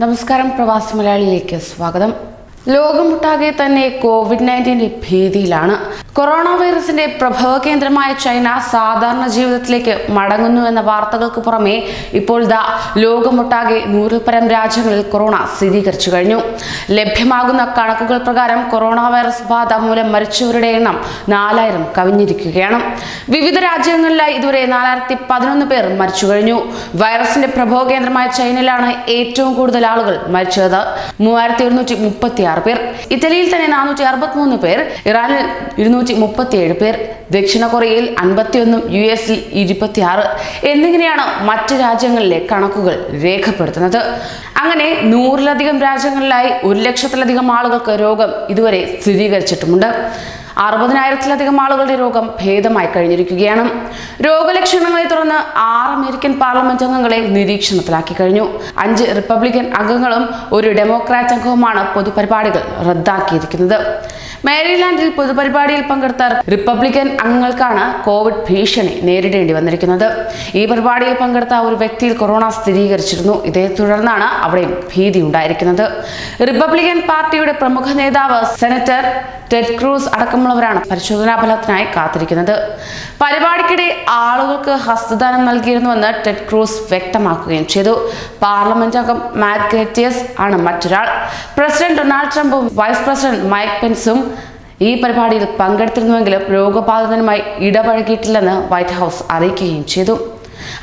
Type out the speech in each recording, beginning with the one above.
നമസ്കാരം പ്രവാസി മലയാളിയിലേക്ക് സ്വാഗതം. ലോകമൊട്ടാകെ തന്നെ കോവിഡ് നയന്റീന്റെ ഭീതിയിലാണ്. കൊറോണ വൈറസിന്റെ പ്രഭവ കേന്ദ്രമായ ചൈന സാധാരണ ജീവിതത്തിലേക്ക് മടങ്ങുന്നു എന്ന വാർത്തകൾക്ക് പുറമെ ഇപ്പോൾ ദാ ലോകമൊട്ടാകെ നൂറിൽ പരം രാജ്യങ്ങളിൽ കൊറോണ സ്ഥിരീകരിച്ചു കഴിഞ്ഞു. ലഭ്യമാകുന്ന കണക്കുകൾ പ്രകാരം കൊറോണ വൈറസ് ബാധ മൂലം മരിച്ചവരുടെ എണ്ണം നാലായിരം കവിഞ്ഞിരിക്കുകയാണ്. വിവിധ രാജ്യങ്ങളിലായി ഇതുവരെ നാലായിരത്തി പതിനൊന്ന് പേർ മരിച്ചു കഴിഞ്ഞു. വൈറസിന്റെ പ്രഭവ കേന്ദ്രമായ ചൈനയിലാണ് ഏറ്റവും കൂടുതൽ ആളുകൾ മരിച്ചത്. മൂവായിരത്തി ഒരുന്നൂറ്റി മുപ്പത്തി ആറ് പേർ. ഇറ്റലിയിൽ തന്നെ നാനൂറ്റി അറുപത്തിമൂന്ന് പേർ. ഇറാനിൽ ഇരുന്നൂറ്റി മുപ്പത്തിയേഴ് പേർ ദക്ഷിണ കൊറിയയിൽ അൻപത്തിയൊന്നും യു എസിൽ ഇരുപത്തിയാറ് എന്നിങ്ങനെയാണ് മറ്റ് രാജ്യങ്ങളിലെ കണക്കുകൾ രേഖപ്പെടുത്തുന്നത്. അങ്ങനെ നൂറിലധികം രാജ്യങ്ങളിലായി ഒരു ലക്ഷത്തിലധികം ആളുകൾക്ക് രോഗം ഇതുവരെ സ്ഥിരീകരിച്ചിട്ടുമുണ്ട്. അറുപതിനായിരത്തിലധികം ആളുകളുടെ രോഗം ഭേദമായി കഴിഞ്ഞിരിക്കുകയാണ്. രോഗലക്ഷണങ്ങളെ തുടർന്ന് ആറ് അമേരിക്കൻ പാർലമെന്റ് അംഗങ്ങളെ നിരീക്ഷണത്തിലാക്കി കഴിഞ്ഞു. അഞ്ച് റിപ്പബ്ലിക്കൻ അംഗങ്ങളും ഒരു ഡെമോക്രാറ്റ് അംഗവുമാണ് പൊതുപരിപാടികൾ റദ്ദാക്കിയിരിക്കുന്നത്. മേരിലാൻഡിൽ പൊതുപരിപാടിയിൽ പങ്കെടുത്ത റിപ്പബ്ലിക്കൻ അംഗങ്ങൾക്കാണ് കോവിഡ് ഭീഷണി നേരിടേണ്ടി വന്നിരിക്കുന്നത്. ഈ പരിപാടിയിൽ പങ്കെടുത്ത ഒരു വ്യക്തിയിൽ കൊറോണ സ്ഥിരീകരിച്ചിരുന്നു. ഇതേ തുടർന്നാണ് അവിടെ ഭീതി ഉണ്ടായിരിക്കുന്നത്. റിപ്പബ്ലിക്കൻ പാർട്ടിയുടെ പ്രമുഖ നേതാവ് സെനറ്റർ ടെഡ് ക്രോസ് അടക്കമുള്ളവരാണ് പരിശോധനാ ഫലത്തിനായി കാത്തിരിക്കുന്നത്. പരിപാടിക്കിടെ ആളുകൾക്ക് ഹസ്തദാനം നൽകിയിരുന്നുവെന്ന് ടെഡ് ക്രൂസ് വ്യക്തമാക്കുകയും ചെയ്തു. പാർലമെന്റ് അംഗം മാറ്റ് ആണ് മറ്റൊരാൾ. പ്രസിഡന്റ് ഡൊണാൾഡ് ട്രംപും വൈസ് പ്രസിഡന്റ് മൈക്ക് പെൻസും ഈ പരിപാടിയിൽ പങ്കെടുത്തിരുന്നുവെങ്കിലും രോഗബാധിതനുമായി ഇടപഴകിയിട്ടില്ലെന്ന് വൈറ്റ് ഹൗസ് അറിയിക്കുകയും ചെയ്തു.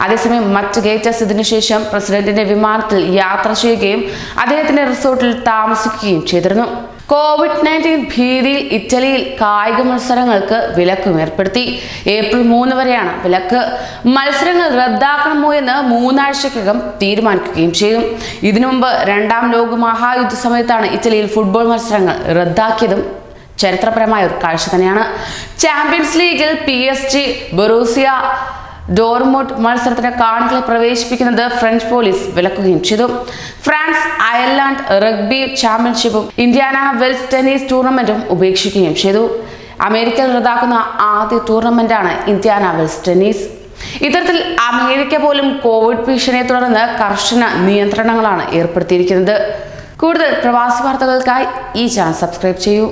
അതേസമയം മറ്റ് ഗേറ്റസ് ഇതിനുശേഷം പ്രസിഡന്റിന്റെ വിമാനത്തിൽ യാത്ര ചെയ്യുകയും അദ്ദേഹത്തിന്റെ റിസോർട്ടിൽ താമസിക്കുകയും ചെയ്തിരുന്നു. കോവിഡ് നയന്റീൻ ഭീതിയിൽ ഇറ്റലിയിൽ കായിക മത്സരങ്ങൾക്ക് വിലക്കും ഏർപ്പെടുത്തി ഏപ്രിൽ മൂന്ന് വരെയാണ് വിലക്ക്. മത്സരങ്ങൾ റദ്ദാക്കണമോ എന്ന് മൂന്നാഴ്ചക്കകം തീരുമാനിക്കുകയും ചെയ്യും ഇതിനു മുമ്പ് രണ്ടാം ലോക മഹായുദ്ധ സമയത്താണ് ഇറ്റലിയിൽ ഫുട്ബോൾ മത്സരങ്ങൾ റദ്ദാക്കിയതും ചരിത്രപരമായ ഒരു കാഴ്ച തന്നെയാണ്. ചാമ്പ്യൻസ് ലീഗിൽ P S G Borussia Dortmund മത്സരത്തിന് കാണികളെ പ്രവേശിപ്പിക്കുന്നത് ഫ്രഞ്ച് പോലീസ് വിലക്കുകയും ചെയ്തു. ഫ്രാൻസ് അയർലാൻഡ് റഗ്ബി ചാമ്പ്യൻഷിപ്പും ഇന്ത്യാന വെൽസ് ടെന്നീസ് ടൂർണമെന്റും ഉപേക്ഷിക്കുകയും ചെയ്തു. അമേരിക്കയിൽ റദ്ദാക്കുന്ന ആദ്യ ടൂർണമെന്റാണ് ഇന്ത്യാന വെൽസ് ടെന്നീസ്. ഇത്തരത്തിൽ അമേരിക്ക പോലും കോവിഡ് ഭീഷണിയെ തുടർന്ന് കർശന നിയന്ത്രണങ്ങളാണ് ഏർപ്പെടുത്തിയിരിക്കുന്നത്. കൂടുതൽ പ്രവാസി വാർത്തകൾക്കായി ഈ ചാനൽ സബ്സ്ക്രൈബ് ചെയ്യൂ.